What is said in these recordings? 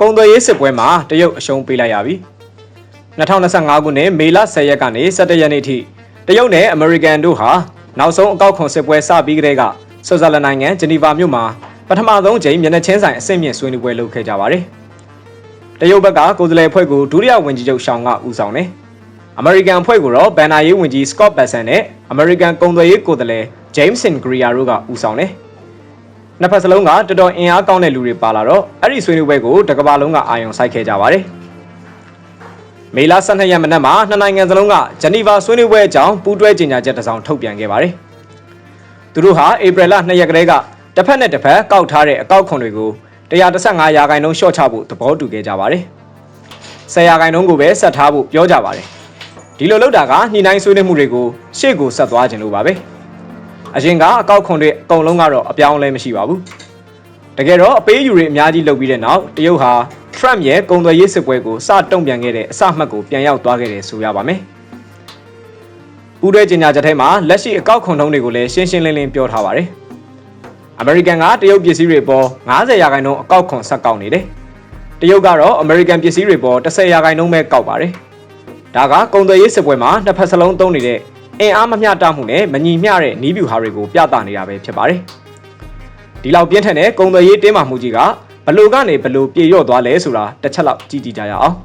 ကုန်သွယ်ရေးစစ်ပွဲမှာတရုတ်အရှုံးပေးလိုက်ရပြီ2025ခုနှစ်မေလ10ရက်ကနေ17ရက်နေ့ထိတရုတ်နဲ့အမေရိကန်တို့ဟာနောက်ဆုံးအကောက်ခွန်စစ်ပွဲစပြီးကတည်းကဆွစ်ဇာလန်နိုင်ငံဂျနီဗာမြို့မှာပထမဆုံးကြိမ်မျက်နှာချင်းဆိုင်အဆင့်မြင့်ဆွေးနွေးပွဲလုပ်ခဲ့ကြပါတယ်တရုတ်ဘက်ကကိုယ်စားလှယ်အဖွဲ့ကိုဒုတိယဝန်ကြီးချုပ်ရှောင်းကဦးဆောင်တယ်အမေရိကန်အဖွဲ့ကိုတော့ဘန်နာရေးဝန်ကြီး Scott Bessent နဲ့အမေရိကန်ကုန်သွယ်ရေးကိုယ်စားလှယ် Jameson Greer တို့ကဦးဆောင်တယ် နှစ်ဖက်စလုံးကတော်တော်အင်အားကောင်းတဲ့လူတွေပါလာတော့အဲ့ဒီဆွေးနွေးပွဲကိုတစ်ကမ္ဘာလုံးကအာရုံစိုက်ခဲ့ကြပါတယ်။မေလ12ရက်မနက်မှာနှစ်နိုင်ငံစလုံးကဂျနီဗာဆွေးနွေးပွဲအကြောင်းပူးတွဲကြေညာချက်တစ်စောင်ထုတ်ပြန်ခဲ့ပါတယ်။သူတို့ဟာဧပြီလ2ရက်ကလေးကတစ်ဖက်နဲ့တစ်ဖက်ကောက်ထားတဲ့အကောက်ခွန်တွေကို135ရာခိုင်နှုန်းလျှော့ချဖို့သဘောတူခဲ့ကြပါတယ်။10ရာခိုင်နှုန်းကိုပဲဆက်ထားဖို့ပြောကြပါတယ်။ဒီလိုလုပ်တာကညှိနှိုင်းဆွေးနွေးမှုတွေကိုရှေ့ကိုဆက်သွားခြင်းလို့ပါပဲ။ အရင်ကအကောက်ခွန်တွေအကုန်လုံးကတော့အပြောင်းအလဲမရှိပါဘူး။တကယ်တော့အပေးယူတွေအများကြီးလုပ်ပြီးတဲ့နောက်တရုတ်ဟာ Trump ရဲ့ကုန်သွယ်ရေးစစ်ပွဲကိုစတုံ့ပြန်ခဲ့တဲ့အစမှတ်ကိုပြန်ရောက်သွားခဲ့တယ်ဆိုရပါမယ်။ပူးတွဲကြေညာချက်ထဲမှာလက်ရှိအကောက်ခွန်ထုံးတွေကိုလည်းရှင်းရှင်းလင်းလင်းပြောထားပါတယ်။ American ကတရုတ်ပစ္စည်းတွေပေါ်90ရာခိုင်နှုန်းအကောက်ခွန်ဆက်ကောက်နေတယ်။တရုတ်ကတော့ American ပစ္စည်းတွေပေါ်10ရာခိုင်နှုန်းပဲကောက်ပါတယ်။ဒါကကုန်သွယ်ရေးစစ်ပွဲမှာနှစ်ဖက်စလုံးသုံးနေတဲ့ အင်အားမမျှတမှုနဲ့မညီမျှတဲ့နီးဗျူဟာတွေကိုပြသနေတာပဲဖြစ်ပါတယ်။ဒီလောက်ပြင်းထန်တဲ့ကုန်သွယ်ရေးတင်းမာမှုကြီးကဘလို့ကနေဘလို့ပြေလျော့သွားလဲဆိုတာတစ်ချက်လောက်ကြည့်ကြည့်ကြရအောင်။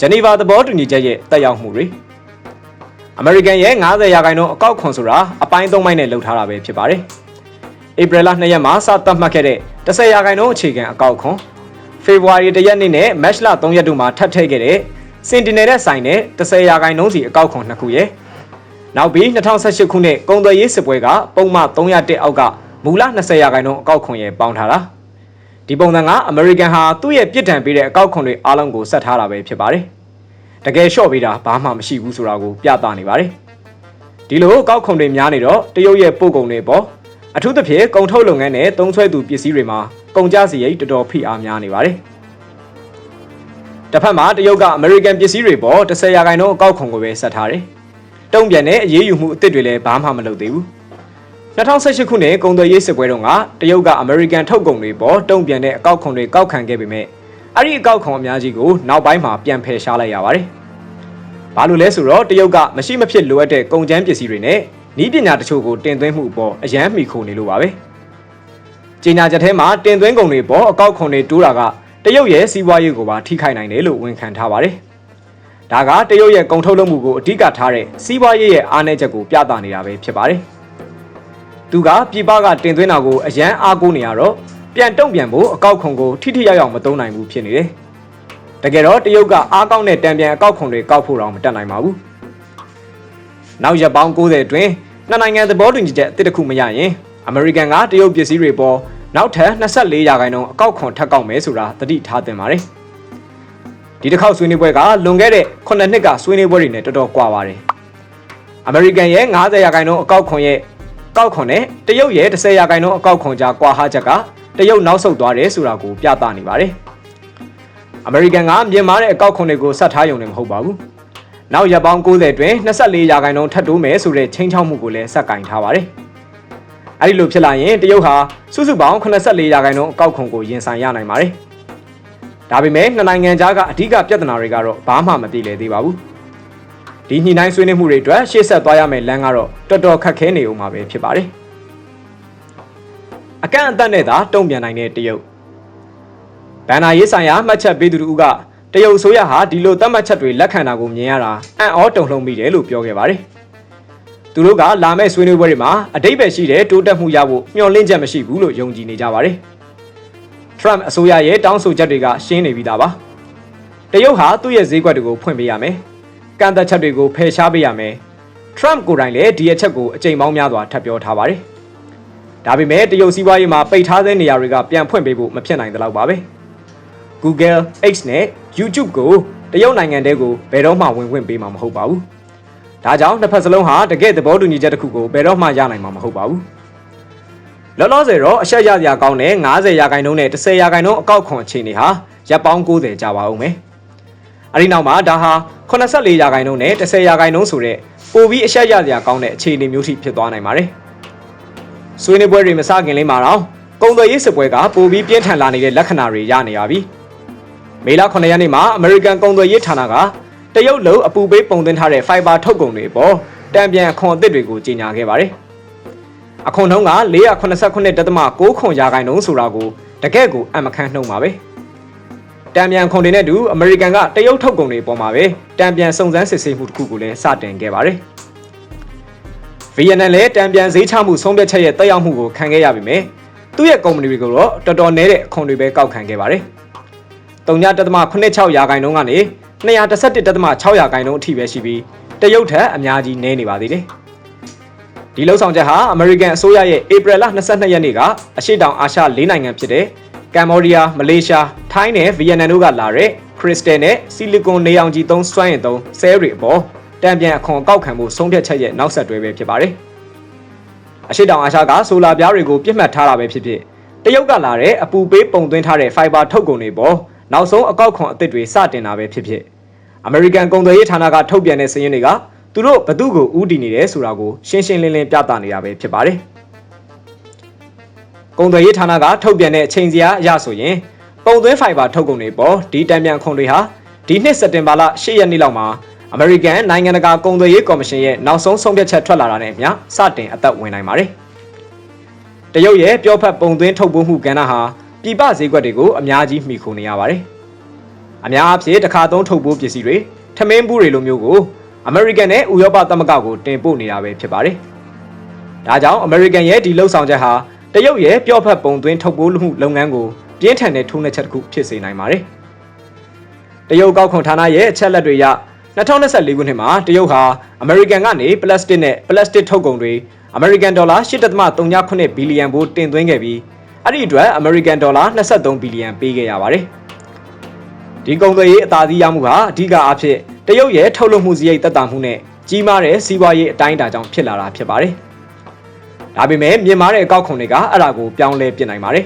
ဂျနီဗာသဘောတူညီချက်ရဲ့တက်ရောက်မှုတွေအမေရိကန်ရဲ့90ရာခိုင်နှုန်းအကောက်ခွန်ဆိုတာအပိုင်း၃ပိုင်းနဲ့လုပ်ထားတာပဲဖြစ်ပါတယ်။ဧပြီလ2ရက်မှာစသတ်မှတ်ခဲ့တဲ့10ရာခိုင်နှုန်းအခြေခံအကောက်ခွန်ဖေဖော်ဝါရီ1ရက်နေ့နဲ့မတ်လ3ရက်တို့မှာထပ်ထည့်ခဲ့တဲ့ စင်တင်နယ်တဲ့ဆိုင်နဲ့10ရာခိုင်နှုန်းစီအကောက်ခွန်နှစ်ခုရဲ့နောက်ပြီး2018ခုနှစ်ကုန်သွယ်ရေးစစ်ပွဲကပုံမှန်301အောက်ကမူလ20ရာခိုင်နှုန်းအကောက်ခွန်ရဲ့ပေါင်းထားတာဒီပုံစံကအမေရိကန်ဟာသူ့ရဲ့ပြစ်ဒဏ်ပေးတဲ့အကောက်ခွန်တွေအားလုံးကိုဆက်ထားတာပဲဖြစ်ပါတယ်တကယ်လျှော့ပေးတာဘာမှမရှိဘူးဆိုတာကိုပြသနေပါတယ်ဒီလိုအကောက်ခွန်တွေများနေတော့တရုတ်ရဲ့ပို့ကုန်တွေပေါ်အထူးသဖြင့်ကုန်ထုတ်လုပ်ငန်းနဲ့သုံးဆွဲသူပစ္စည်းတွေမှာကုန်ကျစရိတ်တော်တော်ဖိအားများနေပါတယ် တစ်ဖက်မှာတရုတ်ကအမေရိကန်ပစ္စည်းတွေပေါ်10ရာခိုင်နှုန်းအကောက်ခွန်ကိုပဲဆက်ထားတယ်တုံ့ပြန်တဲ့အရေးယူမှုအသစ်တွေလည်းဘာမှမလုပ်သေးဘူး2018ခုနှစ်ကုန်သွယ်ရေးစစ်ပွဲတုန်းကတရုတ်ကအမေရိကန်ထုတ်ကုန်တွေပေါ်တုံ့ပြန်တဲ့အကောက်ခွန်တွေကောက်ခံခဲ့ပေမဲ့အဲ့ဒီအကောက်ခွန်အများကြီးကိုနောက်ပိုင်းမှာပြန်ဖယ်ရှားလိုက်ရပါတယ်။ဘာလို့လဲဆိုတော့တရုတ်ကမရှိမဖြစ်လိုအပ်တဲ့ကုန်ကျန်းပစ္စည်းတွေနဲ့ဤပညာတချို့ကိုတင်သွင်းမှုအပေါ်အရန်မှီခိုနေလို့ပါပဲ။ကြေညာချက်ထဲမှာတင်သွင်းကုန်တွေပေါ်အကောက်ခွန်တွေတိုးတာက တရုတ်ရဲ့စီးပွားရေးကိုပါထိခိုက်နိုင်တယ်လို့ဝန်ခံထားပါတယ်။ဒါကတရုတ်ရဲ့ကုန်ထုတ်လုပ်မှုကိုအဓိကထားတဲ့စီးပွားရေးရဲ့အားနည်းချက်ကိုပြသနေတာပဲဖြစ်ပါတယ်။သူကပြည်ပကတင်သွင်းတာကိုအရန်အားကိုးနေရတော့ပြန်တုံ့ပြန်ဖို့အကောက်ခွန်ကိုထိထိရောက်ရောက်မသုံးနိုင်ဘူးဖြစ်နေတယ်။တကယ်တော့တရုတ်ကအားကောင်းတဲ့တံပြန်အကောက်ခွန်တွေကောက်ဖို့တော့မတက်နိုင်ပါဘူး။နောက်ရက်ပေါင်း90အတွင်းနှစ်နိုင်ငံသဘောတူညီချက်အသစ်တစ်ခုမရရင်အမေရိကန်ကတရုတ်ပစ္စည်းတွေပေါ် နောက်ထပ်24ရာခိုင်နှုန်းအကောက်ခွန်ထပ်ကောက်မယ်ဆိုတာသတိထားသင့်ပါတယ်။ဒီတစ်ခေါက်ဆွေးနွေးပွဲကလွန်ခဲ့တဲ့9နှစ်ကဆွေးနွေးပွဲတွေနဲ့တော်တော်ကွာပါတယ်။အမေရိကန်ရဲ့90ရာခိုင်နှုန်းအကောက်ခွန်ရဲ့ကောက်ခွန်နဲ့တရုတ်ရဲ့10ရာခိုင်နှုန်းအကောက်ခွန်ကြားကွာဟချက်ကတရုတ်နောက်ဆုတ်သွားတယ်ဆိုတာကိုပြသနေပါတယ်။အမေရိကန်ကမြန်မာတဲ့အကောက်ခွန်တွေကိုဆက်ထားရုံနဲ့မဟုတ်ပါဘူး။နောက်ရက်ပေါင်း90အတွင်း24ရာခိုင်နှုန်းထပ်တိုးမယ်ဆိုတဲ့ချိန်ချောက်မှုကိုလည်းဆက်ကင်ထားပါတယ်။ အဲဒီလိုဖြစ်လာရင်တရုတ်ဟာစုစုပေါင်း84ရာခိုင်နှုန်းအကောက်ခွန်ကိုရင်ဆိုင်ရနိုင်ပါတယ်။ဒါပေမဲ့နှစ်နိုင်ငံကြားကအဓိကပြဿနာတွေကတော့ဘာမှမတည်လည်သေးပါဘူး။ဒီညှိနှိုင်းဆွေးနွေးမှုတွေအတွက်ရှေ့ဆက်သွားရမယ့်လမ်းကတော့တော်တော်ခက်ခဲနေဦးမှာပဲဖြစ်ပါတယ်။အကန့်အသတ်နဲ့သာတုံ့ပြန်နိုင်တဲ့တရုတ်ဘန်နာရေးဆိုင်ရာမှတ်ချက်ပေးသူတို့ကတရုတ်ဆိုရဟာဒီလိုသတ်မှတ်ချက်တွေလက်ခံတာကိုမြင်ရတာအံ့ဩတုန်လှုပ်မိတယ်လို့ပြောခဲ့ပါတယ်။ သူတို့ကလာမယ့်ဆွေးနွေးပွဲတွေမှာအတိတ်ပဲရှိတဲ့တိုးတက်မှုရဖို့မျှော်လင့်ချက်မရှိဘူးလို့ယုံကြည်နေကြပါတယ်။ Trump အစိုးရရဲ့တောင်းဆိုချက်တွေကရှင်းနေပြီးသားပါ။တရုတ်ဟာသူ့ရဲ့ဈေးကွက်တွေကိုဖွင့်ပေးရမယ်။ကန့်သက်ချက်တွေကိုဖယ်ရှားပေးရမယ်။ Trump ကိုယ်တိုင်လည်းဒီအချက်ကိုအကြိမ်ပေါင်းများစွာထပ်ပြောထားပါတယ်။ဒါပေမဲ့တရုတ်စီးပွားရေးမှာပိတ်ထားတဲ့နေရာတွေကပြန်ဖွင့်ပေးဖို့မဖြစ်နိုင်သလောက်ပါပဲ။ Google, X နဲ့ YouTube ကိုတရုတ်နိုင်ငံတဲကိုဘယ်တော့မှဝင်ခွင့်ပေးမှာမဟုတ်ပါဘူး။ ဒါကြောင့်တစ်ဖက်စလုံးဟာတကယ်သဘောတူညီချက်တစ်ခုကိုဘယ်တော့မှရနိုင်မှာမဟုတ်ပါဘူး။လောလောဆယ်တော့အရှက်ရစရာကောင်းတဲ့90ရာခိုင်နှုန်းနဲ့10ရာခိုင်နှုန်းအကောက်ခွန်အခြေအနေဟာရပ်ပေါင်း90ကြာပါဦးမယ်။အဲဒီနောက်မှာဒါဟာ84ရာခိုင်နှုန်းနဲ့10ရာခိုင်နှုန်းဆိုတဲ့ပိုပြီးအရှက်ရစရာကောင်းတဲ့အခြေအနေမျိုးထိဖြစ်သွားနိုင်ပါတယ်။ဆွေးနွေးပွဲတွေမစခင်လေးမှာတော့ကုန်သွယ်ရေးစစ်ပွဲကပိုပြီးပြင်းထန်လာနေတဲ့လက္ခဏာတွေရနေရပြီ။မေလ9ရက်နေ့မှာအမေရိကန်ကုန်သွယ်ရေးဌာနက တရုတ်လုံအပူပေးပုံသွင်းထားတဲ့ fiber ထုတ်ကုန်တွေပေါ်တံပြန်အခွန်အသစ်တွေကိုကြေညာခဲ့ပါတယ်။အခွန်နှုန်းက489.6ခွန်ရာခိုင်နှုန်းဆိုတာကိုတကယ့်ကိုအမခန့်နှုန်းပါပဲ။တံပြန်ခွန်တွေနဲ့တူအမေရိကန်ကတရုတ်ထုတ်ကုန်တွေပေါ်မှာပဲတံပြန်စုံစမ်းစစ်ဆေးမှုတစ်ခုကိုလည်းစတင်ခဲ့ပါတယ်။ဗီယက်နမ်လည်းတံပြန်ဈေးချမှုဆုံးဖြတ်ချက်ရဲ့တက်ရောက်မှုကိုခံခဲ့ရပြီမယ်။သူ့ရဲ့ကုမ္ပဏီတွေကိုတော့တော်တော်နည်းတဲ့အခွန်တွေပဲကောက်ခံခဲ့ပါတယ်။3.86ရာခိုင်နှုန်းကနေ 211.6ရာခိုင်နှုန်းအထိပဲရှိပြီးတရုတ်ထက်အများကြီးနည်းနေပါသေးတယ်။ဒီလှုပ်ဆောင်ချက်ဟာအမေရိကန်အစိုးရရဲ့ဧပြီလ22ရက်နေ့ကအရှေ့တောင်အာရှ၄နိုင်ငံဖြစ်တဲ့ကမ်ဘောဒီးယား၊မလေးရှား၊ထိုင်းနဲ့ဗီယက်နမ်တို့ကလာတဲ့ခရစ်စတယ်နဲ့ဆီလီကွန်နေအောင်ကြီးသုံးစွမ်းရည်သုံးဆဲတွေအပေါ်တံပြန်အခွန်ကောက်ခံမှုဆုံးဖြတ်ချက်ရဲ့နောက်ဆက်တွဲပဲဖြစ်ပါတယ်။အရှိတောင်အာရှကဆိုလာပြားတွေကိုပြစ်မှတ်ထားတာပဲဖြစ်ဖြစ်တရုတ်ကလာတဲ့အပူပေးပုံသွင်းထားတဲ့ fiber ထုတ်ကုန်တွေပေါ်နောက်ဆုံးအကောက်ခွန်အသစ်တွေစတင်တာပဲဖြစ်ဖြစ် အမေရိကန်ကုန်သွယ်ရေးဌာနကထုတ်ပြန်တဲ့စာရင်းတွေကသူတို့ဘသူ့ကိုဥတည်နေတယ်ဆိုတာကိုရှင်းရှင်းလင်းလင်းပြသနေတာပဲဖြစ်ပါတယ်။ကုန်သွယ်ရေးဌာနကထုတ်ပြန်တဲ့အချိန်စရာအရဆိုရင်ပုံသွင်း fiber ထုတ်ကုန်တွေပေါ်ဒီတံပြန်ခွန်တွေဟာဒီနှစ်စက်တင်ဘာလ10ရက်နေ့လောက်မှာအမေရိကန်နိုင်ငံတကာကုန်သွယ်ရေးကော်မရှင်ရဲ့နောက်ဆုံးဆုံးဖြတ်ချက်ထွက်လာတာနဲ့အမျှစတင်အသက်ဝင်နိုင်ပါတယ်။တရုတ်ရဲ့ပြောဖက်ပုံသွင်းထုတ်ပိုးမှုကဏ္ဍဟာပြည်ပဈေးကွက်တွေကိုအများကြီးမှီခိုနေရပါတယ်။ အများအားဖြင့်တစ်ခါသုံးထုတ်ပိုးပစ္စည်းတွေထမင်းဘူးတွေလိုမျိုးကိုအမေရိကန်နဲ့ဥရောပသမဂ္ဂကိုတင်ပို့နေတာပဲဖြစ်ပါတယ်။ဒါကြောင့်အမေရိကန်ရဲ့ဒီလှုပ်ဆောင်ချက်ဟာတရုတ်ရဲ့ပြောဖက်ပုံသွင်းထုတ်ပိုးမှုလုပ်ငန်းကိုပြင်းထန်တဲ့ထိုးနှက်ချက်တစ်ခုဖြစ်စေနိုင်ပါတယ်။တရုတ်ကောက်ခွန်ဌာနရဲ့အချက်လက်တွေအရ2024ခုနှစ်မှာတရုတ်ဟာအမေရိကန်ကနေပလတ်စတစ်နဲ့ပလတ်စတစ်ထုတ်ကုန်တွေအမေရိကန်ဒေါ်လာ8.39ဘီလီယံဘိုးတင်သွင်းခဲ့ပြီးအဲ့ဒီအတွက်အမေရိကန်ဒေါ်လာ23ဘီလီယံပေးခဲ့ရပါတယ်။ ဒီကုန်သွယ်ရေးအသာစီးရမှုဟာအဓိကအားဖြင့်တရုတ်ရဲ့ထုတ်လုပ်မှုစရိတ်သက်သာမှုနဲ့ကြီးမားတဲ့စီးပွားရေးအတိုင်းအတာကြောင့်ဖြစ်လာတာဖြစ်ပါတယ်။ဒါပေမဲ့မြင့်မားတဲ့အကောက်ခွန်တွေကအဲ့ဒါကိုပြောင်းလဲပြစ်နိုင်ပါတယ်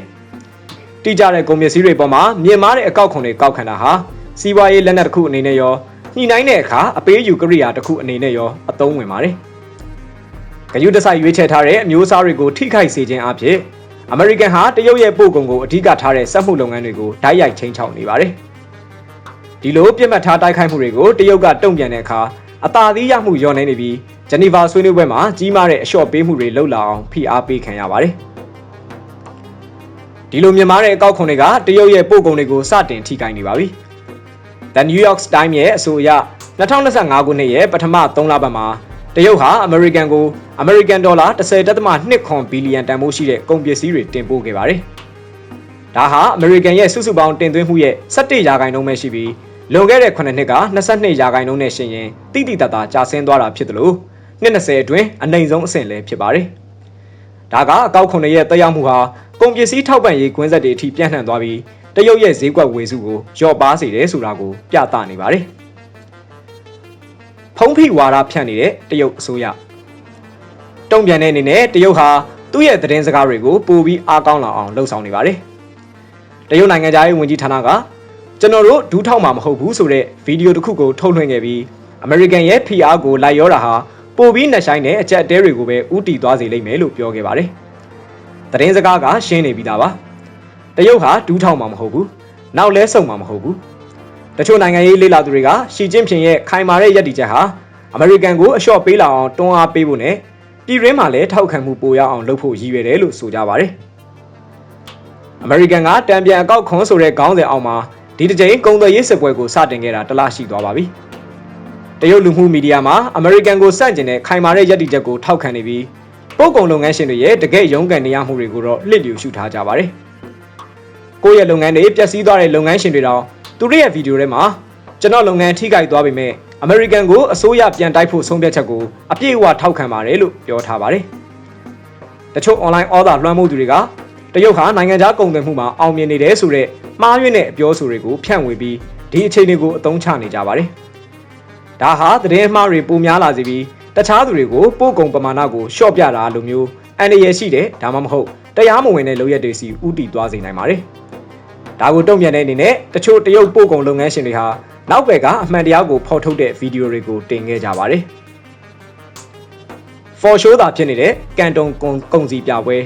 ။တိကျတဲ့ကုန်ပစ္စည်းတွေပေါ်မှာမြင့်မားတဲ့အကောက်ခွန်တွေကောက်ခံတာဟာစီးပွားရေးလက်နက်တစ်ခုအနေနဲ့ရောညှိနှိုင်းတဲ့အခါအပေးယူကရိယာတစ်ခုအနေနဲ့ရောအသုံးဝင်ပါတယ်။ဂယုတစိုက်ရွေးချယ်ထားတဲ့အမျိုးအစားတွေကိုထိခိုက်စေခြင်းအပြင်အမေရိကန်ဟာတရုတ်ရဲ့ပို့ကုန်ကိုအဓိကထားတဲ့စက်မှုလုပ်ငန်းတွေကိုဓာတ်ရိုက်ချင်းချောက်နေပါတယ်။ ဒီလိုပြစ်မှတ်ထားတိုက်ခိုက်မှုတွေကိုတရုတ်ကတုံ့ပြန်တဲ့အခါအသာသီးရမှုညှော်နေနေပြီးဂျနီဗာဆွေးနွေးပွဲမှာကြီးမားတဲ့အလျှော့ပေးမှုတွေလှုပ်လာအောင်ဖိအားပေးခံရပါတယ်။ဒီလိုမြင်မာတဲ့အကောက်ခွန်တွေကတရုတ်ရဲ့ပို့ကုန်တွေကိုစတင်ထိခိုက်နေပါပြီ။ The New York Times ရဲ့အဆိုအရ2025ခုနှစ်ရဲ့ပထမ3လပတ်မှာတရုတ်ဟာအမေရိကန်ကိုအမေရိကန်ဒေါ်လာ10.2ခွန်ဘီလီယံတန်ဖိုးရှိတဲ့ကုန်ပစ္စည်းတွေတင်ပို့ခဲ့ပါတယ်။ဒါဟာအမေရိကန်ရဲ့စုစုပေါင်းတင်သွင်းမှုရဲ့17ရာခိုင်နှုန်းပဲရှိပြီး လွန်ခဲ့တဲ့9နှစ်က22ရာခိုင်နှုန်းနဲ့ရှင်ရင်တိတိတတ်တာကျဆင်းသွားတာဖြစ်တယ်လို့နှစ်20အတွင်းအနိုင်ဆုံးအဆင့်လည်းဖြစ်ပါတယ်။ဒါကအကောက်ခွန်ရဲ့တက်ရောက်မှုဟာကုန်ပစ္စည်းထောက်ပံ့ရေးကွင်းဆက်တွေအထိပြန့်နှံ့သွားပြီးတရုတ်ရဲ့ဈေးကွက်ဝေစုကိုလျော့ပါစေတယ်ဆိုတာကိုပြသနေပါတယ်။ဖုံးဖိဝါဒဖြန့်နေတဲ့တရုတ်အစိုးရတုံ့ပြန်တဲ့အနေနဲ့တရုတ်ဟာသူ့ရဲ့သတင်းစကားတွေကိုပိုပြီးအားကောင်းလာအောင်လှုံ့ဆော်နေပါတယ်။တရုတ်နိုင်ငံသားရေးဝန်ကြီးဌာနက ကျွန်တော်တို့ဒူးထောက်မှာမဟုတ်ဘူးဆိုတဲ့ဗီဒီယိုတစ်ခုကိုထုတ်လွှင့်ခဲ့ပြီးအမေရိကန်ရဲ့ PR ကိုလိုက်ရောတာဟာပိုပြီးနှက်ဆိုင်တဲ့အကြက်တဲတွေကိုပဲဥတီသွားစေလိမ့်မယ်လို့ပြောခဲ့ပါတယ်။သတင်းစကားကရှင်းနေပြီးသားပါ။တရုတ်ဟာဒူးထောင်မှာမဟုတ်ဘူးနောက်လဲဆုံမှာမဟုတ်ဘူးတချို့နိုင်ငံရေးလေ့လာသူတွေကရှီကျင်းဖျင်ရဲ့ခိုင်မာတဲ့ရည်တည်ချက်ဟာအမေရိကန်ကိုအလျှော့ပေးလာအောင်တွန်းအားပေးဖို့နဲ့ပြည်ရင်းမှာလည်းထောက်ခံမှုပိုရအောင်လုပ်ဖို့ရည်ရွယ်တယ်လို့ဆိုကြပါတယ်အမေရိကန်ကတံပြန်အကောက်ခွန်ဆိုတဲ့ခေါင်းစဉ်အောက်မှာ ဒီတစ်ကြိမ်ကုန်သွယ်ရေးစစ်ပွဲကိုစတင်ခဲ့တာတလားရှိသွားပါပြီတရုတ်လူမှုမီဒီယာမှာအမေရိကန်ကိုစန့်ကျင်တဲ့ခိုင်မာတဲ့ရည်တည်ချက်ကိုထောက်ခံနေပြီးပို့ကုန်လုပ်ငန်းရှင်တွေရဲ့တကယ့်ရုန်းကန်နေရမှုတွေကိုတော့လှစ်လျူရှုထားကြပါတယ်။ကိုယ့်ရဲ့လုပ်ငန်းတွေပျက်စီးသွားတဲ့လုပ်ငန်းရှင်တွေတောင်သူတို့ရဲ့ဗီဒီယိုထဲမှာကျွန်တော်လုပ်ငန်းထိခိုက်သွားပေမဲ့အမေရိကန်ကိုအစိုးရပြန်တိုက်ဖို့ဆုံးဖြတ်ချက်ကိုအပြည့်အဝထောက်ခံပါတယ်လို့ပြောထားပါတယ်။တချို့ online order လွှမ်းမိုးသူတွေက တရုတ်ဟာနိုင်ငံခြားကုန်သွယ်မှုမှာအောင်မြင်နေတယ်ဆိုတဲ့မှားယွင်းတဲ့အပြောဆိုတွေကိုဖြန့်ဝေပြီးဒီအခြေအနေကိုအသုံးချနေကြပါတယ်။ဒါဟာသတင်းမှားတွေပိုများလာစေပြီးတခြားသူတွေကိုပို့ကုန်ပမာဏကိုရှော့ပြတာလိုမျိုးအန္တရာယ်ရှိတဲ့ဒါမှမဟုတ်တရားမဝင်တဲ့လုပ်ရက်တွေစီဥတီသွားစေနိုင်ပါတယ်။ဒါကိုတုံ့ပြန်တဲ့အနေနဲ့တချို့တရုတ်ပို့ကုန်လုပ်ငန်းရှင်တွေဟာနောက်ဘက်ကအမှန်တရားကိုဖော်ထုတ်တဲ့ဗီဒီယိုတွေကိုတင်ခဲ့ကြပါတယ်။ For show သာဖြစ်နေတဲ့ကန်တုံကုန်စီပြပွဲ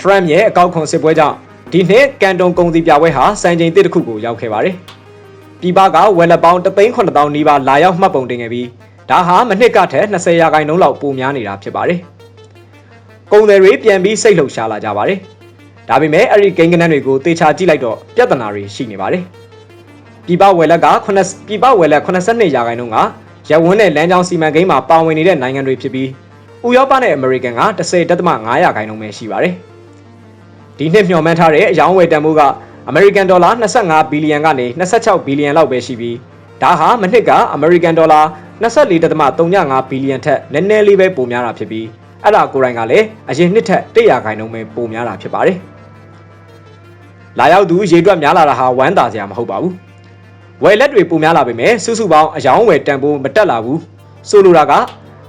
ထရမ့်ရဲ့အကောက်ခွန်စစ်ပွဲကြောင့်ဒီနှစ်ကန်တုံကုန်စည်ပြပွဲဟာစံချိန်တစ်တစ်ခုကိုရောက်ခဲ့ပါတယ်။ပြည်ပကဝယ်လက်ပေါင်း3,000နီးပါးလာရောက်မှတ်ပုံတင်ခဲ့ပြီးဒါဟာမနှစ်ကထက်20ရာခိုင်နှုန်းလောက်ပိုများနေတာဖြစ်ပါတယ်။ကုန်သည်တွေပြန်ပြီးစိတ်လှုပ်ရှားလာကြပါတယ်။ဒါပေမဲ့အဲ့ဒီဂိမ်းကနန်းတွေကိုတေချာကြည့်လိုက်တော့ပြဿနာတွေရှိနေပါတယ်။ပြည်ပဝယ်လက်က9ပြည်ပဝယ်လက်82ရာခိုင်နှုန်းကရဝန်းနဲ့လမ်းကြောင်းစီမံကိန်းမှာပါဝင်နေတဲ့နိုင်ငံတွေဖြစ်ပြီးဥရောပနဲ့အမေရိကန်က10.5ရာခိုင်နှုန်းပဲရှိပါတယ်။ ဒီနှစ်မျှော်မှန်းထားတဲ့အယောင်းဝယ်တန်ဖိုးကအမေရိကန်ဒေါ်လာ25ဘီလီယံကနေ26ဘီလီယံလောက်ပဲရှိပြီးဒါဟာမနှစ်ကအမေရိကန်ဒေါ်လာ24.35ဘီလီယံထက်နည်းနည်းလေးပဲပိုများတာဖြစ်ပြီးအဲ့ဒါကိုယ်တိုင်ကလည်းအရင်နှစ်ထက်100ရာခိုင်နှုန်းပဲပိုများတာဖြစ်ပါတယ်။လာရောက်သူရေတွက်များလာတာဟာဝမ်းသာစရာမဟုတ်ပါဘူး။ဝယ်လက်တွေပိုများလာပေမဲ့စုစုပေါင်းအယောင်းဝယ်တန်ဖိုးမတက်လာဘူး။ဆိုလိုတာက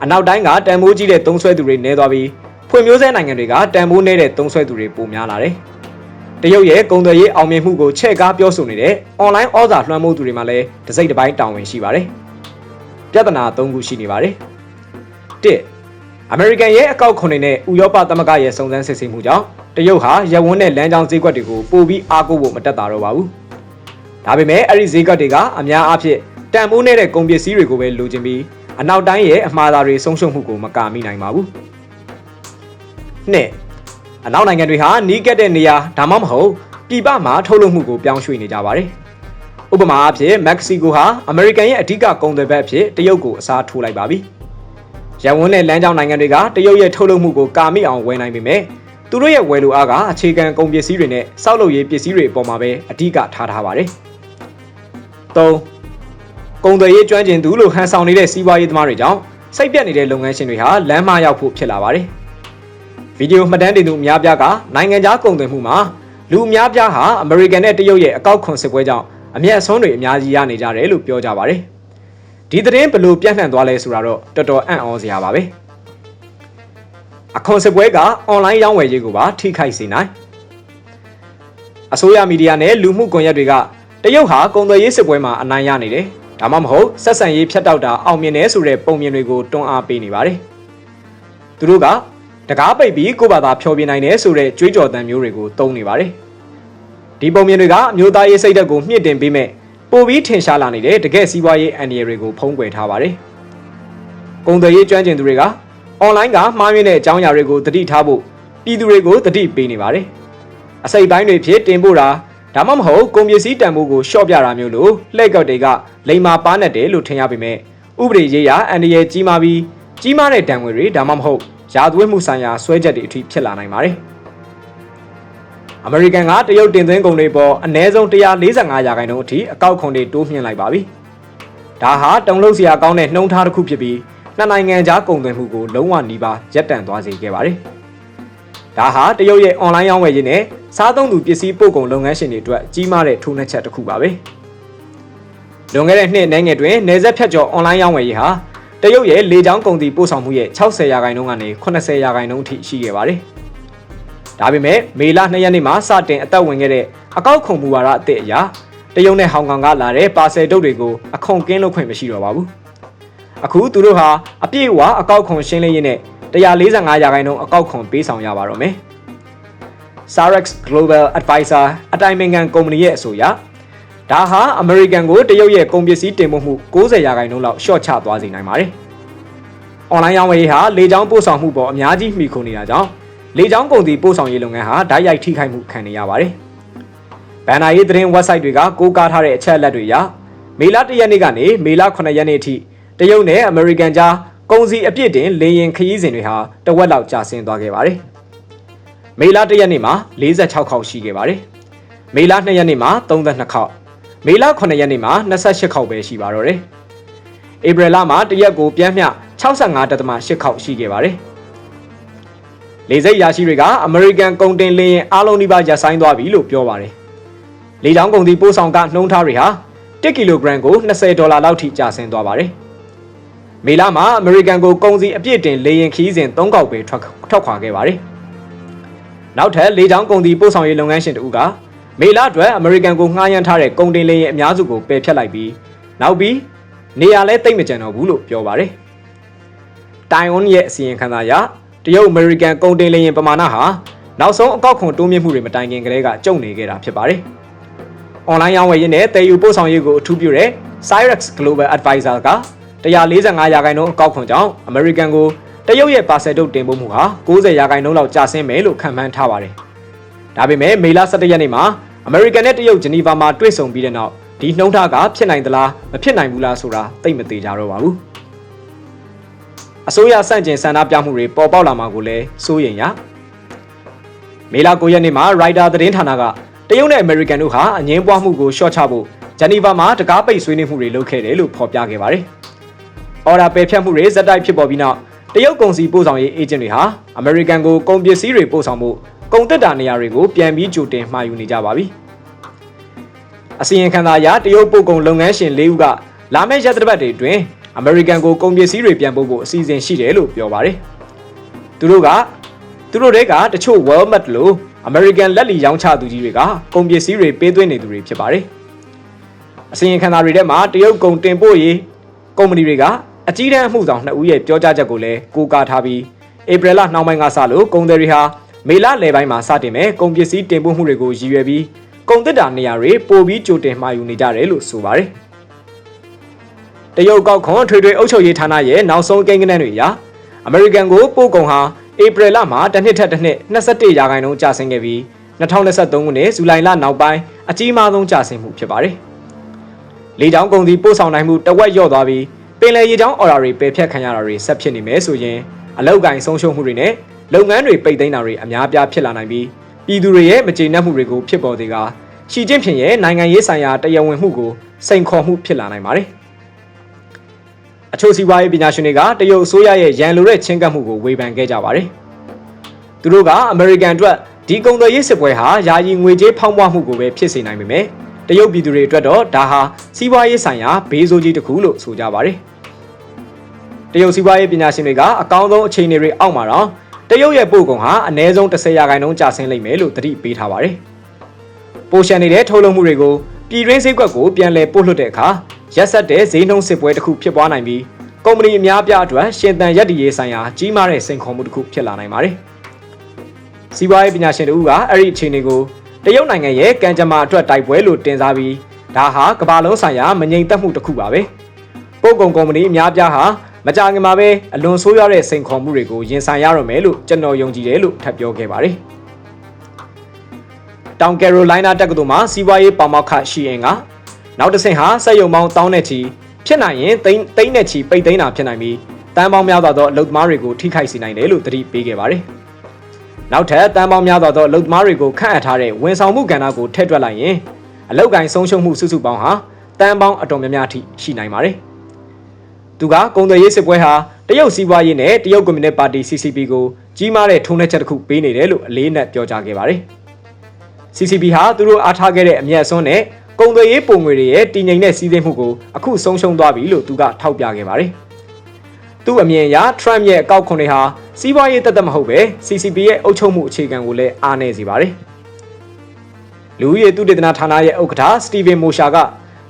အနောက်တိုင်းကတန်ဖိုးကြီးတဲ့သုံးဆွဲသူတွေနည်းသွားပြီး ဖွံ့ဖြိုးဆဲနိုင်ငံတွေကတန်ဖိုးနည်းတဲ့သုံးဆွဲသူတွေပိုများလာတယ်။တရုတ်ရဲ့ကုန်သွယ်ရေးအောင်မြင်မှုကိုချဲ့ကားပြောဆိုနေတဲ့ online ဩဇာလွှမ်းမိုးသူတွေမှာလည်းတစိမ့်တစ်ပိုင်းတာဝန်ရှိပါတယ်။ပြဿနာ၃ခုရှိနေပါတယ်။၁အမေရိကန်ရဲ့အကောက်ခွန်တွေနဲ့ဥရောပသမဂ္ဂရဲ့စုံစမ်းစစ်ဆေးမှုကြောင့်တရုတ်ဟာရဝန်းနဲ့လမ်းကြောင်းဈေးကွက်တွေကိုပိုပြီးအားကိုးဖို့မတက်တာတော့ပါဘူး။ဒါပေမဲ့အဲ့ဒီဈေးကွက်တွေကအများအားဖြင့်တန်ဖိုးနေတဲ့ကုန်ပစ္စည်းတွေကိုပဲလိုချင်ပြီးအနောက်တိုင်းရဲ့အမှားသားတွေဆုံးရှုံးမှုကိုမကာမိနိုင်ပါဘူး။ နှစ်အနောက်နိုင်ငံတွေဟာနီးကပ်တဲ့နေရာဒါမှမဟုတ်ပြည်ပမှာထုတ်လုပ်မှုကိုပြောင်းရွှေ့နေကြပါတယ်။ဥပမာအားဖြင့်မက္ကဆီကိုဟာအမေရိကန်ရဲ့အဓိကကုန်သွယ်ဘက်အဖြစ်တရုတ်ကိုအစားထိုးလိုက်ပါပြီ။ရန်ဝန်နဲ့လမ်းကြောင်းနိုင်ငံတွေကတရုတ်ရဲ့ထုတ်လုပ်မှုကိုကာမိအောင်ဝယ်နိုင်ပေမဲ့သူတို့ရဲ့ဝယ်လိုအားကအခြေခံကုန်ပစ္စည်းတွေနဲ့စောက်လုပ်ရေးပစ္စည်းတွေအပေါ်မှာပဲအဓိကထားထားပါတယ်။၃ကုန်သွယ်ရေးကျွမ်းကျင်သူလို့ဟန်ဆောင်နေတဲ့စီးပွားရေးသမားတွေကြောင့်စိတ်ပြတ်နေတဲ့လုပ်ငန်းရှင်တွေဟာလမ်းမရောက်ဖို့ဖြစ်လာပါတယ်။ ဗီဒီယိုမှတ်တမ်းတင်သူအများပြားကနိုင်ငံခြားကုန်သွယ်မှုမှာလူအများပြားဟာအမေရိကန်နဲ့တရုတ်ရဲ့အကောက်ခွန်စစ်ပွဲကြောင့်အမျက်အစွန်းတွေအများကြီးရနေကြတယ်လို့ပြောကြပါတယ်။ဒီသတင်းဘလို့ပြန့်နှံ့သွားလဲဆိုတာတော့တော်တော်အံ့ဩစရာပါပဲ။အခွန်စစ်ပွဲကအွန်လိုင်းရောင်းဝယ်ရေးကိုပါထိခိုက်စေနိုင်။အစိုးရမီဒီယာနဲ့လူမှုကွန်ရက်တွေကတရုတ်ဟာကုန်သွယ်ရေးစစ်ပွဲမှာအနိုင်ရနေတယ်။ဒါမှမဟုတ်ဆက်ဆံရေးဖြတ်တောက်တာအောင်မြင်တယ်ဆိုတဲ့ပုံမြင်တွေကိုတွန်းအားပေးနေပါတယ်။သူတို့က တကားပိတ်ပြီးကိုယ့်ဘာသာဖျော်ပြနိုင်တယ်ဆိုတဲ့ကြွေးကြော်သံမျိုးတွေကိုတုံးနေပါတယ်။ဒီပုံမြင်တွေကအမျိုးသားရေးစိတ်ဓာတ်ကိုမြင့်တင်ပေးမဲ့ပိုပြီးထင်ရှားလာနေတဲ့တကယ့်စီးပွားရေးအန်ဒီရတွေကိုဖုံးကွယ်ထားပါတယ်။ကုန်သွယ်ရေးကျွမ်းကျင်သူတွေကအွန်လိုင်းကမှားယွင်းတဲ့အကြောင်းအရာတွေကိုသတိထားဖို့ပြည်သူတွေကိုသတိပေးနေပါတယ်။အစိပ်ပိုင်းတွေဖြစ်တင်ပို့တာဒါမှမဟုတ်ကုန်ပစ္စည်းတန်ဖိုးကိုရှော့ပြတာမျိုးလို့လှည့်ကောက်တွေကလိမ်မာပါနဲ့တယ်လို့ထင်ရပေမဲ့ဥပဒေရေးရာအန်ဒီရဲ့ကြီးမားပြီးကြီးမားတဲ့တန်ငွေတွေဒါမှမဟုတ် ရာသွေးမှုဆိုင်ရာဆွဲချက်တွေအထိဖြစ်လာနိုင်ပါတယ်။အမေရိကန်ကတရုတ်တင်သွင်းကုန်တွေပေါ်အနည်းဆုံး145ရာခိုင်နှုန်းအထိအကောက်ခွန်တွေတိုးမြှင့်လိုက်ပါပြီ။ဒါဟာတုံလို့စရာကောင်းတဲ့နှုံထားတစ်ခုဖြစ်ပြီးနှစ်နိုင်ငံကြားကုန်သွယ်မှုကိုလုံးဝနှီးပါရပ်တန့်သွားစေခဲ့ပါတယ်။ဒါဟာတရုတ်ရဲ့အွန်လိုင်းရောင်းဝယ်ရေးနဲ့စားသုံးသူပစ္စည်းပို့ကုန်လုပ်ငန်းရှင်တွေအတွက်ကြီးမားတဲ့ထိုးနှက်ချက်တစ်ခုပါပဲ။လွန်ခဲ့တဲ့နှစ်နိုင်ငံတွင်နေဆက်ဖြတ်ကျော်အွန်လိုင်းရောင်းဝယ်ရေးဟာ တရုတ်ရဲ့လေကြောင်းကုန်စည်ပို့ဆောင်မှုရဲ့60ရာခိုင်နှုန်းကနေ80ရာခိုင်နှုန်းအထိရှိခဲ့ပါတယ်။ဒါပေမဲ့မေလ2ရက်နေ့မှာစတင်အသက်ဝင်ခဲ့တဲ့အကောက်ခုံမူဝါဒအသစ်အရတရုတ်နဲ့ဟောင်ကောင်ကလာတဲ့ပါဆယ်တုပ်တွေကိုအခွန်ကင်းလုပ်ခွင့်မရှိတော့ပါဘူး။အခုသူတို့ဟာအပြည့်အဝအကောက်ခွန်ရှင်းလင်းရေးနဲ့145ရာခိုင်နှုန်းအကောက်ခွန်ပေးဆောင်ရပါတော့မယ်။ Sarex Global Advisor အတိုင်ပင်ခံကုမ္ပဏီရဲ့အဆိုအရ ဒါဟာအမေရိကန်ကိုတရုတ်ရဲ့ကုန်ပစ္စည်းတင်ပို့မှု90ရာခိုင်နှုန်းလောက်ရှော့ချသွားစေနိုင်ပါတယ်။ online ရောင်းဝယ်ရေးဟာလေကြောင်းပို့ဆောင်မှုပေါ်အများကြီးမှီခိုနေတာကြောင့်လေကြောင်းကုန်စည်ပို့ဆောင်ရေးလုပ်ငန်းဟာဓာတ်ရိုက်ထိခိုက်မှုခံနေရပါတယ်။ဘန်နာရေးသတင်း website တွေကကိုးကားထားတဲ့အချက်အလက်တွေအရမေလ1ရက်နေ့ကနေမေလ9ရက်နေ့အထိတရုတ်နဲ့အမေရိကန်ကြားကုန်စည်အပြည့်တင်လေယာဉ်ခရီးစဉ်တွေဟာတဝက်လောက်ကျဆင်းသွားခဲ့ပါတယ်။မေလ1ရက်နေ့မှာ46ခေါက်ရှိခဲ့ပါတယ်။မေလ2ရက်နေ့မှာ32ခေါက် မေလ9ရက်နေ့မှာ28ခေါက်ပဲရှိပါတော့တယ်။ဧပြီလမှာတရက်ကိုပြန်မျှ65.8ခေါက်ရှိခဲ့ပါတယ်။လေဆိပ်ရာရှိတွေကအမေရိကန်ကုန်တင်လေယာဉ်အားလုံးဒီပါရပ်ဆိုင်းသွားပြီလို့ပြောပါတယ်။လေကြောင်းကုန်သည်ပို့ဆောင်ကနှုံးထားတွေဟာ1ကီလိုဂရမ်ကို20ဒေါ်လာလောက်ထိကျဆင်းသွားပါတယ်။မေလမှာအမေရိကန်ကိုကုန်စည်အပြည့်တင်လေယာဉ်ခီးစဉ်3កောက်ပဲထွက်ထွက်ခွာခဲ့ပါတယ်။နောက်ထပ်လေကြောင်းကုန်သည်ပို့ဆောင်ရေးလုပ်ငန်းရှင်တို့က မေလအတွက်အမေရိကန်ကိုငှားရမ်းထားတဲ့ကုန်တင်လေယာဉ်အများစုကိုပယ်ဖျက်လိုက်ပြီးနောက်ပြီးနေရာလဲတိတ်မကြံတော့ဘူးလို့ပြောပါတယ်။တိုင်ဝမ်ရဲ့အစီရင်ခံစာအရတရုတ်အမေရိကန်ကုန်တင်လေယာဉ်ပမာဏဟာနောက်ဆုံးအကောက်ခွန်တိုးမြင့်မှုတွေမတိုင်ခင်ကတည်းကကြုံနေခဲ့တာဖြစ်ပါတယ်။ online ရောင်းဝယ်ရေးနဲ့တည်ယူပို့ဆောင်ရေးကိုအထူးပြုတဲ့ Cyrex Global Advisor က145ရာခိုင်နှုန်းအကောက်ခွန်ကြောင့် American ကိုတရုတ်ရဲ့ပါဆယ်တုတ်တင်ပို့မှုဟာ90ရာခိုင်နှုန်းလောက်ကျဆင်းမယ်လို့ခန့်မှန်းထားပါတယ်။ဒါပေမဲ့မေလ17ရက်နေ့မှာ American နဲ့တရုတ်ဂျနီဗာမှာတွေ့ဆုံပြီးတဲ့နောက်ဒီနှုံးထားကဖြစ်နိုင်သလားမဖြစ်နိုင်ဘူးလားဆိုတာသိမသေးကြတော့ပါဘူး။အစိုးရစန့်ကျင်ဆန္ဒပြမှုတွေပေါ်ပေါက်လာမှာကိုလည်းစိုးရိမ်ရ။မေလ9ရက်နေ့မှာ Rider သတင်းဌာနကတရုတ်နဲ့ American တို့ဟာအငင်းပွားမှုကိုရှော့ချဖို့ဂျနီဗာမှာတကားပိတ်ဆွေးနွေးမှုတွေလုပ်ခဲ့တယ်လို့ဖော်ပြခဲ့ပါတယ်။အော်ဒါပယ်ဖြတ်မှုတွေဇက်တိုက်ဖြစ်ပေါ်ပြီးနောက်တရုတ်ကုန်စည်ပို့ဆောင်ရေးအေဂျင့်တွေဟာအမေရိကန်ကိုကုန်ပစ္စည်းတွေပို့ဆောင်မှု ကုန်တက်တာနေရာတွေကိုပြန်ပြီးကြိုတင်မှာယူနေကြပါပြီ။အစီရင်ခံစာအရတရုတ်ပို့ကုန်လုပ်ငန်းရှင်၄ဦးကလာမယ့်ရက်သတ္တပတ်တွေအတွင်းအမေရိကန်ကိုကုန်ပစ္စည်းတွေပြန်ပို့ဖို့အစီအစဉ်ရှိတယ်လို့ပြောပါတယ်။သူတို့ကသူတို့တွေကတချို့ Walmart လို့ American လက်လီရောင်းချသူကြီးတွေကကုန်ပစ္စည်းတွေပေးသွင်းနေသူတွေဖြစ်ပါတယ်။အစီရင်ခံစာတွေထဲမှာတရုတ်ကုန်တင်ပို့ရေးကုမ္ပဏီတွေကအကြီးတန်းအမှုဆောင်နှစ်ဦးရဲ့ပြောကြားချက်ကိုလည်းကိုးကားထားပြီးဧပြီလနှောင်းပိုင်းကစလို့ကုန်သည်တွေဟာ မေလလယ်ပိုင်းမှာစတင်မဲ့ကုန်ပစ္စည်းတင်ပို့မှုတွေကိုရည်ရွယ်ပြီးကုန်သစ်တာနေရာတွေပိုပြီးကြိုတင်မှာယူနေကြတယ်လို့ဆိုပါတယ်။တရုတ်ကောက်ခွန်ထွေထွေအုပ်ချုပ်ရေးဌာနရဲ့နောက်ဆုံးကိန်းဂဏန်းတွေအရအမေရိကန်ကိုပို့ကုန်ဟာဧပြီလမှာတစ်နှစ်ထက်တစ်နှစ်21ရာခိုင်နှုန်းကျဆင်းခဲ့ပြီး2023ခုနှစ်ဇူလိုင်လနောက်ပိုင်းအကြီးမားဆုံးကျဆင်းမှုဖြစ်ပါတယ်။လေကြောင်းကုန်စည်ပို့ဆောင်နိုင်မှုတဝက်လျော့သွားပြီးပင်လယ်ရေကြောင်းအော်ဒါတွေပယ်ဖျက်ခံရတာတွေဆက်ဖြစ်နေမယ်ဆိုရင်အလောက်ကိုင်းဆုံးရှုံးမှုတွေနဲ့ လုပ်ငန်းတွေပိတ်သိမ်းတာတွေအများပြားဖြစ်လာနိုင်ပြီးပြည်သူတွေရဲ့မကျေနပ်မှုတွေကိုဖြစ်ပေါ်စေကရှီကျင့်ဖြင့်ရဲ့နိုင်ငံရေးဆိုင်ရာတရားဝင်မှုကိုစိန်ခေါ်မှုဖြစ်လာနိုင်ပါတယ်။အချို့စီးပွားရေးပညာရှင်တွေကတရုတ်အစိုးရရဲ့ရန်လိုတဲ့ချင်းကပ်မှုကိုဝေဖန်ခဲ့ကြပါတယ်။သူတို့ကအမေရိကန်အတွက်ဒီကုန်သွယ်ရေးစစ်ပွဲဟာယာယီငွေကြေးဖောင်းပွားမှုကိုပဲဖြစ်စေနိုင်ပေမဲ့တရုတ်ပြည်သူတွေအတွက်တော့ဒါဟာစီးပွားရေးဆိုင်ရာဘေးဆိုးကြီးတစ်ခုလို့ဆိုကြပါတယ်။တရုတ်စီးပွားရေးပညာရှင်တွေကအကောင်းဆုံးအခြေအနေတွေအောက်မှာတော့ တရုတ်ရဲ့ပို့ကုန်ဟာအနည်းဆုံး10ရာခိုင်နှုန်းကျဆင်းလိမ့်မယ်လို့သတိပေးထားပါတယ်။ပိုရှန်နေတဲ့ထုတ်လုပ်မှုတွေကိုပြည်တွင်းဈေးကွက်ကိုပြန်လည်ပို့လွှတ်တဲ့အခါရက်ဆက်တဲ့ဈေးနှုန်းစစ်ပွဲတစ်ခုဖြစ်ပွားနိုင်ပြီးကုမ္ပဏီအများအပြားအတွက်ရှင်သန်ရက်တည်ရေးဆိုင်ရာကြီးမားတဲ့စိန်ခေါ်မှုတစ်ခုဖြစ်လာနိုင်ပါတယ်။စီးပွားရေးပညာရှင်တို့ကအဲ့ဒီအခြေအနေကိုတရုတ်နိုင်ငံရဲ့ကံကြမ္မာအတွက်တိုက်ပွဲလို့တင်စားပြီးဒါဟာကမ္ဘာလုံးဆိုင်ရာမငြိမ်သက်မှုတစ်ခုပါပဲ။ပို့ကုန်ကုမ္ပဏီအများအပြားဟာ မကြခင်မှာပဲအလွန်ဆိုးရွားတဲ့စိန်ခေါ်မှုတွေကိုရင်ဆိုင်ရတော့မယ်လို့ကျွန်တော်ယုံကြည်တယ်လို့ထပ်ပြောခဲ့ပါတယ်။တောင်ကယ်ရိုလိုင်းနာတက္ကသိုလ်မှာစီးပွားရေးပါမောက္ခရှိရင်ကနောက်တစ်ဆင့်ဟာစက်ရုံပေါင်းတောင်းနဲ့ချီဖြစ်နိုင်ရင်သိန်းသိန်းနဲ့ချီပိတ်သိမ်းတာဖြစ်နိုင်ပြီးတန်းပေါင်းများစွာသောအလုပ်သမားတွေကိုထိခိုက်စေနိုင်တယ်လို့သတိပေးခဲ့ပါတယ်။နောက်ထပ်တန်းပေါင်းများစွာသောအလုပ်သမားတွေကိုခန့်အပ်ထားတဲ့ဝန်ဆောင်မှုကဏ္ဍကိုထည့်တွက်လိုက်ရင်အလုပ်ကိုင်ဆုံးရှုံးမှုစုစုပေါင်းဟာတန်းပေါင်းအတော်များများထိရှိနိုင်ပါတယ်။ သူကကုန်သွယ်ရေးစစ်ပွဲဟာတရုတ်စီးပွားရေးနဲ့တရုတ်ကွန်မြူနစ်ပါတီ CCP ကိုကြီးမားတဲ့ထုံးနှက်ချက်တစ်ခုပေးနေတယ်လို့အလေးနက်ပြောကြားခဲ့ပါတယ်။ CCP ဟာသူတို့အားထားခဲ့တဲ့အမျက်စွန်းနဲ့ကုန်သွယ်ရေးပုံငွေတွေရဲ့တည်ငြိမ်တဲ့စီးဆင်းမှုကိုအခုဆုံးရှုံးသွားပြီလို့သူကထောက်ပြခဲ့ပါတယ်။သူ့အမြင်အရ Trump ရဲ့အကောက်ခွန်တွေဟာစီးပွားရေးတက်တက်မဟုတ်ပဲ CCP ရဲ့အုပ်ချုပ်မှုအခြေခံကိုလည်းအားနည်းစေပါတယ်။လူဦးရေသူတေသနဌာနရဲ့ဥက္ကဋ္ဌစတီဗင်မိုရှာက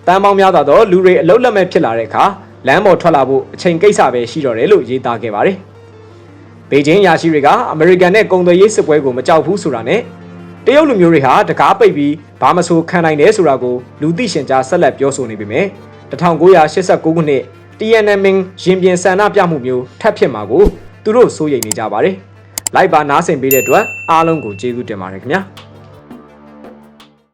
တန်ပေါင်းများစွာသောလူတွေအလုတ်လက်မဲ့ဖြစ်လာတဲ့အခါ လမ်းပေါ်ထွက်လာဖို့အချိန်ကိစ္စပဲရှိတော့တယ်လို့ရေးသားခဲ့ပါတယ်။ဘေကျင်းရာရှိတွေကအမေရိကန်နဲ့ကုန်သွယ်ရေးစစ်ပွဲကိုမကြောက်ဘူးဆိုတာနဲ့တရုတ်လူမျိုးတွေဟာတကားပိတ်ပြီးဘာမဆိုခံနိုင်တယ်ဆိုတာကိုလူသိရှင်ကြားဆက်လက်ပြောဆိုနေပေမဲ့1989ခုနှစ် Tiananmen ရင်ပြင်ဆန္ဒပြမှုမျိုးထပ်ဖြစ်မှာကိုသူတို့စိုးရိမ်နေကြပါတယ်။လိုက်ပါနားဆင်ပေးတဲ့အတွက်အားလုံးကိုကျေးဇူးတင်ပါတယ်ခင်ဗျာ။